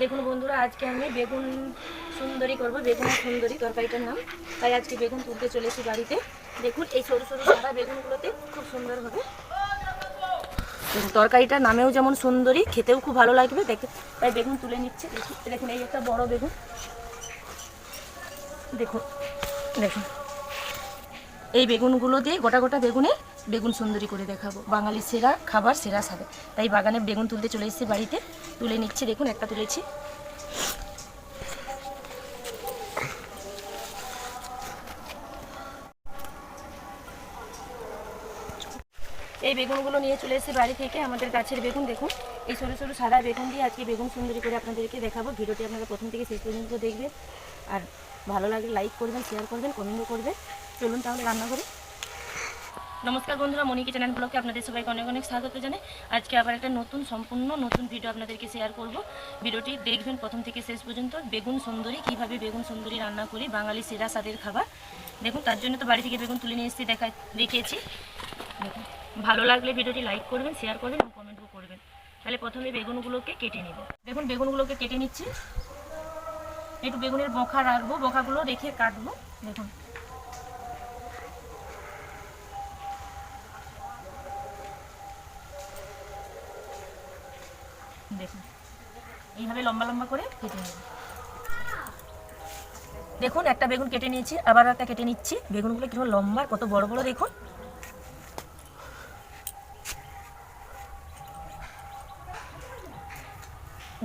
দেখুন বন্ধুরা, আজকে আমি বেগুন সুন্দরী করব, বেগুন সুন্দরী তরকারিটার নাম। তাই আজকে বেগুন তুলতে চলেছি বাড়িতে। দেখুন, এই সরু সরু সাদা বেগুনগুলোতে খুব সুন্দর হবে। তরকারিটা নামেও যেমন সুন্দরী, খেতেও খুব ভালো লাগবে। দেখে, তাই বেগুন তুলে নিচ্ছে। দেখুন, এই একটা বড় বেগুন। দেখুন দেখুন। এই বেগুনগুলো দিয়ে গোটা গোটা বেগুনে বেগুন সুন্দরী করে দেখাবো। বাঙালি সেরা খাবার, সেরা সাবে তাই বাগানে বেগুন তুলতে চলে এসেছি বাড়িতে। তুলে নিচ্ছি, দেখুন একটা তুলেছি। এই বেগুনগুলো নিয়ে চলে এসেছি বাড়ি থেকে, আমাদের গাছের বেগুন, দেখুন। এই সরু সরু সাদা বেগুন দিয়ে আজকে বেগুন সুন্দরী করে আপনাদেরকে দেখাবো। ভিডিওটি আপনারা প্রথম থেকে শেষ পর্যন্ত দেখবেন। আর ভালো লাগলে লাইক করবেন শেয়ার করবেন কমেন্টও করবেন। চলুন তাহলে রান্না করি। নমস্কার বন্ধুরা মনি কিচেন ব্লগে আপনাদের সবাইকে অনেক অনেক স্বাগত জানাই। আজকে আবার একটা নতুন, সম্পূর্ণ নতুন ভিডিও আপনাদেরকে শেয়ার করব। ভিডিওটি দেখবেন প্রথম থেকে শেষ পর্যন্ত। বেগুন সুন্দরী, কীভাবে বেগুন সুন্দরী রান্না করি, বাঙালি সেরা স্বাদের খাবার। দেখুন, তার জন্য তো বাড়ি থেকে বেগুন তুলে নিয়ে এসেছি, দেখা, দেখিয়েছি। দেখুন, ভালো লাগলে ভিডিওটি লাইক করবেন শেয়ার করবেন এবং কমেন্টও করবেন। তাহলে প্রথমে বেগুনগুলোকে কেটে নেব। দেখুন, বেগুনগুলোকে কেটে নিচ্ছি। একটু বেগুনের বখা রাখব, বখাগুলো রেখে কাটবো। দেখুন দেখুন। এইভাবে লম্বা লম্বা করে কেটে নেব দেখুন, একটা বেগুন কেটে নিয়েছি, আবার একটা কেটে নিচ্ছি। বেগুনগুলো কীরকম লম্বা, কত বড় বড় দেখুন।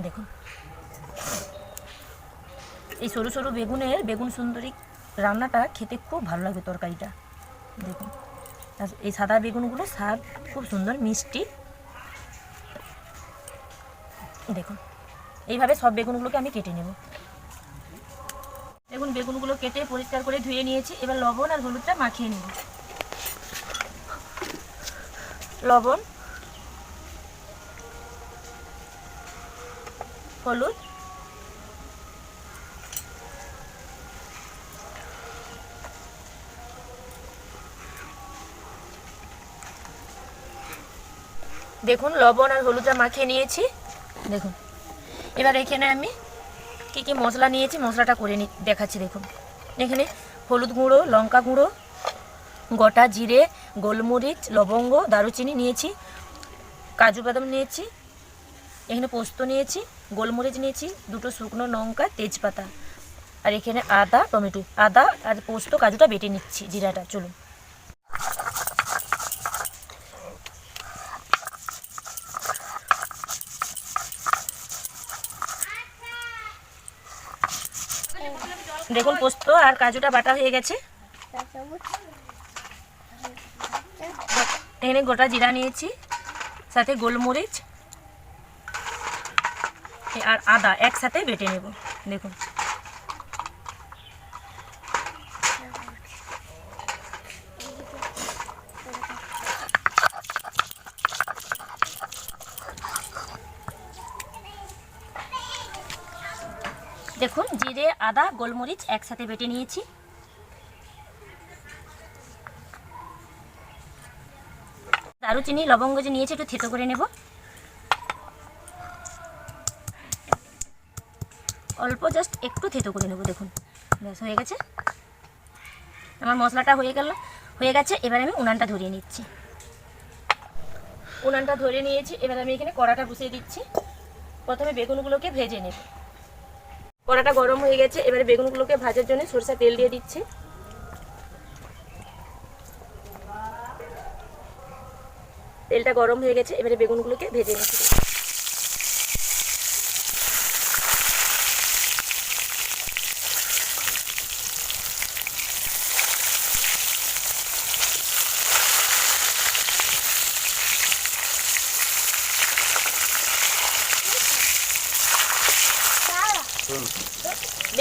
দেখুন। এই সরু সরু বেগুনের বেগুন সুন্দরী রান্নাটা খেতে খুব ভালো লাগবে তরকারিটা। দেখুন। এই সাদা বেগুনগুলো স্বাদ খুব সুন্দর, মিষ্টি। দেখুন, এইভাবে সব বেগুনগুলোকে আমি কেটে নেব। দেখুন, বেগুনগুলো কেটে পরিষ্কার করে ধুয়ে নিয়েছি। এবার লবণ আর হলুদটা মাখিয়ে নেব। লবণ, হলুদ, দেখুন, লবণ আর হলুদটা মাখিয়ে নিয়েছি। দেখুন। এবার এখানে আমি কী কী মশলা নিয়েছি, মশলাটা করে নি দেখাচ্ছি, দেখুন। এখানে হলুদ গুঁড়ো, লঙ্কা গুঁড়ো, গোটা জিরে, গোলমরিচ, লবঙ্গ, দারুচিনি নিয়েছি, কাজু বাদাম নিয়েছি, এখানে পোস্ত নিয়েছি, গোলমরিচ নিয়েছি, দুটো শুকনো লঙ্কা, তেজপাতা। আর এখানে আদা, টমেটো। আদা আর পোস্ত, কাজুটা বেটে নিচ্ছি জিরাটা, চলুন। দেখুন পোস্ত আর কাজুটা বাটা হয়ে গেছে। এখানে গোটা জিরা নিয়েছি, সাথে গোলমরিচ আর আদা একসাথে বেটে নেব, দেখুন। দেখুন, জিরে, আদা, গোলমরিচ একসাথে বেটে নিয়েছি। দারুচিনি, লবঙ্গ যে নিয়েছি, একটু থেতো করে নেব। অল্প জাস্ট একটু থেতো করে নেব, দেখুন। ব্যাস, হয়ে গেছে। আমার মশলাটা হয়ে গেল, হয়ে গেছে। এবার আমি উনানটা ধরিয়ে নিচ্ছি। উনানটা ধরে নিয়েছি। এবার আমি এখানে কড়াটা বসিয়ে দিচ্ছি। প্রথমে বেগুনগুলোকে ভেজে নেব। কড়াটা গরম হয়ে গেছে, এবারে বেগুনগুলোকে ভাজার জন্য সরষা তেল দিয়ে দিচ্ছি। তেলটা গরম হয়ে গেছে, এবারে বেগুনগুলোকে ভেজে নিচ্ছি।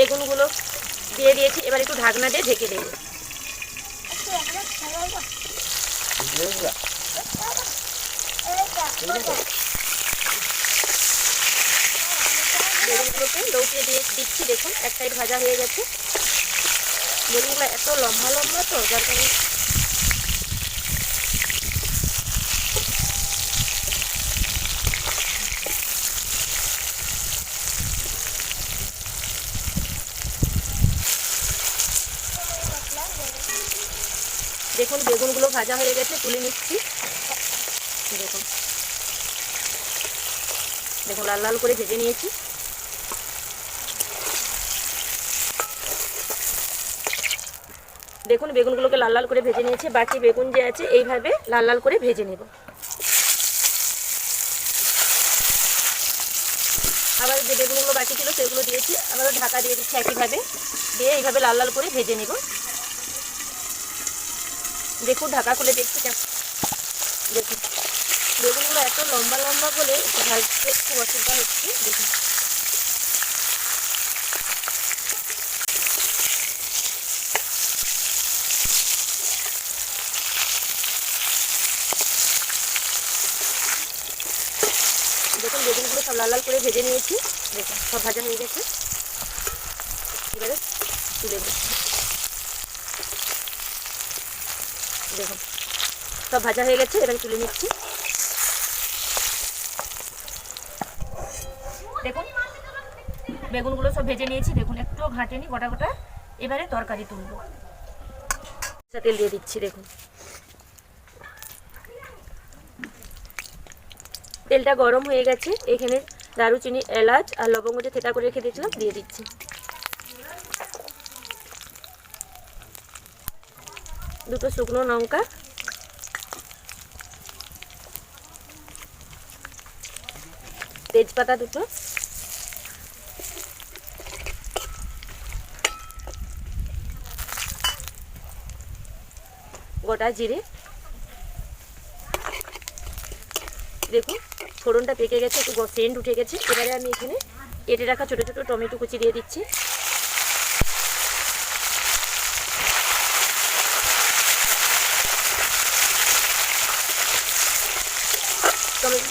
বেগুনগুলো দিয়ে দিয়েছি, এবার একটু ঢাকনা দিয়ে ঢেকে দেবো। বেগুনগুলোকে লৌকিয়ে দিয়ে দিচ্ছি, দেখুন, এক সাইড ভাজা হয়ে গেছে। বেগুনগুলো এত লম্বা লম্বা তো, যার কারণে দেখুন, বেগুনগুলো ভাজা হয়ে গেছে, তুলে নিচ্ছি। দেখুন। দেখুন, লাল লাল করে ভেজে নিয়েছি। দেখুন, বেগুনগুলোকে লাল লাল করে ভেজে নিয়েছি। বাকি বেগুন যে আছে, এইভাবে লাল লাল করে ভেজে নেব। আবার যে বেগুনগুলো বাকি ছিল, সেগুলো দিয়েছি। আবার ঢাকা দিয়ে দিচ্ছি একইভাবে। দিয়ে এইভাবে লাল লাল করে ভেজে নেব। দেখুন, ঢাকা খুলে দেখছি কেমন। দেখুন বেগুনগুলো এত লম্বা লম্বা বলে ভাজতে খুব অসুবিধা হচ্ছে। দেখুন। দেখুন বেগুনগুলো সব লাল লাল করে ভেজে নিয়েছি। দেখুন, সব ভাজা হয়ে গেছে। এবারে তুলে দিচ্ছি দেখুন। সব ভাজা হয়ে গেছে, এবারে তুলে নিচ্ছি। দেখুন, বেগুনগুলো সব ভেজে নিয়েছি। দেখুন একটুও ঘাটেনি, গোটা গোটা। এবারে তরকারি তুলবো। তেল দিয়ে দিচ্ছি, দেখুন। তেলটা গরম হয়ে গেছে। এখানে দারুচিনি এলাচ আর লবঙ্গ যে থেতা করে রেখে দিয়েছিলাম, দিয়ে দিচ্ছি। দুটো শুকনো লঙ্কা। তেজপাতা দুটো। গোটা জিরে। দেখুন, ফোড়নটা পেকে গেছে, একটু সেন্ট উঠে গেছে। এবারে আমি এখানে কেটে রাখা ছোটো ছোটো টমেটো কুচি দিয়ে দিচ্ছি।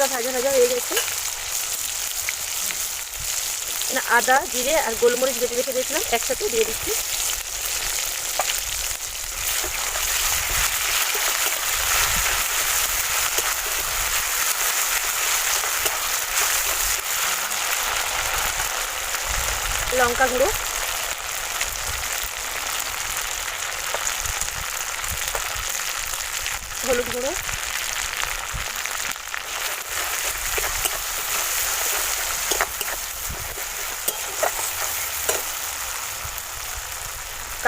টমেটোটা ভাজা ভাজা হয়ে গেছে। আদা, জিরে আর গোলমরিচ বেটে রেখে দিয়েছিলাম, একসাথে দিয়ে দিচ্ছি। লঙ্কা গুঁড়ো। হলুদ গুঁড়ো।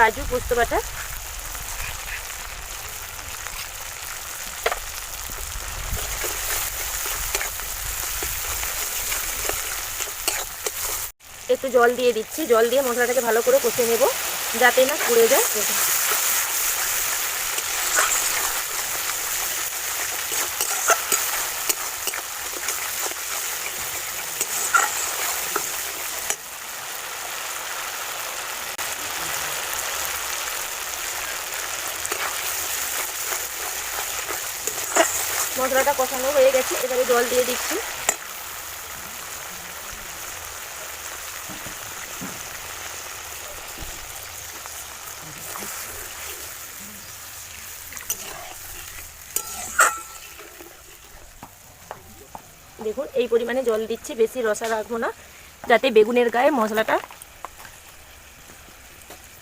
কাজু পোস্ত বাটা। একটু জল দিয়ে দিচ্ছি। জল দিয়ে মশলাটাকে ভালো করে কষে নেব, যাতে না পুড়ে যায়। মশলাটা কষানো হয়ে গেছে, এবারে জল দিয়ে দিচ্ছি। দেখুন, এই পরিমাণে জল দিচ্ছি, বেশি রসা রাখব না, যাতে বেগুনের গায়ে মশলাটা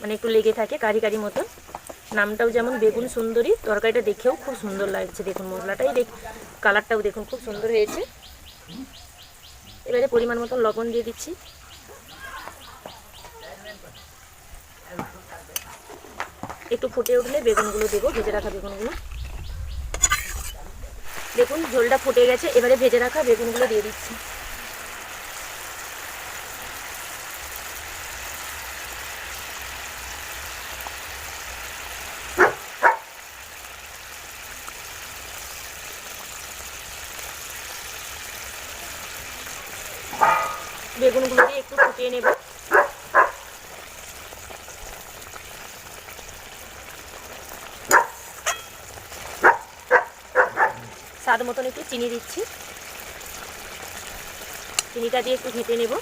মানে একটু লেগে থাকে, কারি কারি মতন। নামটাও যেমন বেগুন সুন্দরী, তরকারিটা দেখেও খুব সুন্দর লাগছে দেখুন, মশলাটাই দেখ, কালারটাও দেখুন খুব সুন্দর হয়েছে। এবারে পরিমাণ মতো লবণ দিয়ে দিচ্ছি। একটু ফুটে উঠলে বেগুনগুলো দেবো, ভেজে রাখা বেগুনগুলো। দেখুন, ঝোলটা ফুটে গেছে, এবারে ভেজে রাখা বেগুনগুলো দিয়ে দিচ্ছি। বেগুনগুলো দিয়ে একটু ফুটিয়ে নেব। স্বাদ মতন একটু চিনি দিচ্ছি। চিনিটা দিয়ে একটু ঘেঁটে নেব।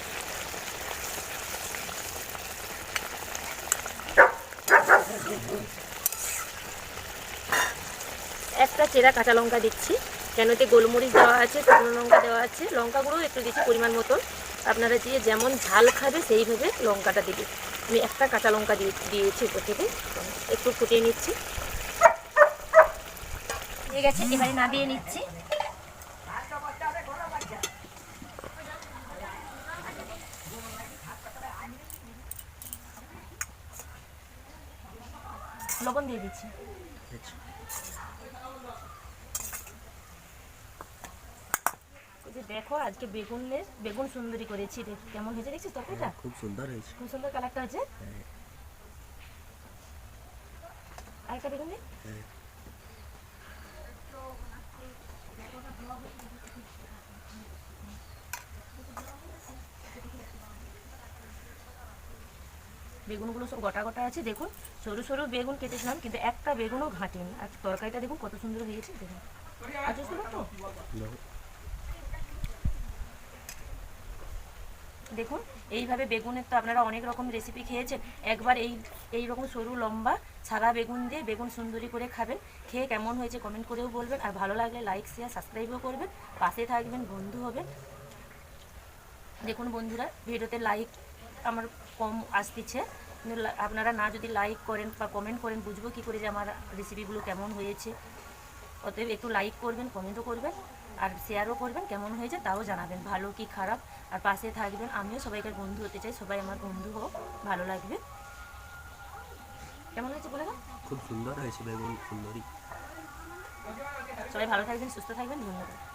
একটা চেরা কাঁচা লঙ্কা দিচ্ছি। কেন এতে গোলমরিচ দেওয়া আছে, শুকনো লঙ্কা দেওয়া আছে। লঙ্কা গুঁড়ো একটু দিচ্ছি পরিমাণ মতন। আপনারা দিয়ে যেমন ঝাল খাবে সেইভাবে লঙ্কাটা দেবে। আমি একটা কাঁচা লঙ্কা দিয়ে দিয়েছি উপর থেকে। একটু ফুটিয়ে নিচ্ছি। গেছে, এবারে নামিয়ে নিচ্ছি। লবণ দিয়ে দিচ্ছি। এই যে দেখো আজকে বেগুনের বেগুন সুন্দরী করেছি দেখ কেমন হয়েছে দেখছিস তরকারিটা খুব সুন্দর হয়েছে। খুব সুন্দর কালারটা হচ্ছে আরেকটা বেগুন হ্যাঁ। বেগুনগুলো সব গোটা গোটা আছে দেখুন। সরু সরু বেগুন কেটেছিলাম কিন্তু একটা বেগুনও ঘাটেনি। আর তরকারিটা দেখুন কত সুন্দর হয়েছে দেখুন। আর বুঝতে পারতো দেখুন, এইভাবে বেগুনের তো আপনারা অনেক রকম রেসিপি খেয়েছেন। একবার এই এই রকম সরু লম্বা সাদা বেগুন দিয়ে বেগুন সুন্দরী করে খাবেন। খেয়ে কেমন হয়েছে কমেন্ট করেও বলবেন। আর ভালো লাগলে লাইক শেয়ার সাবস্ক্রাইবও করবেন। পাশে থাকবেন, বন্ধু হবেন। দেখুন বন্ধুরা, ভিডিওতে লাইক আমার কম আসতেছে। আপনারা না যদি লাইক করেন বা কমেন্ট করেন, বুঝব কী করে যে আমার রেসিপিগুলো কেমন হয়েছে। অতএব একটু লাইক করবেন কমেন্টও করবেন। আর শেয়ারও করবেন কেমন হয়েছে তাও জানাবেন ভালো কি খারাপ আর পাশে থাকবেন আমিও সবাইকে বন্ধু হতে চাই সবাই আমার বন্ধু হোক ভালো লাগবে। কেমন হয়েছে বলে খুব সুন্দর হয়েছে বেগুন সুন্দরী সবাই ভালো থাকবেন সুস্থ থাকবেন ধন্যবাদ।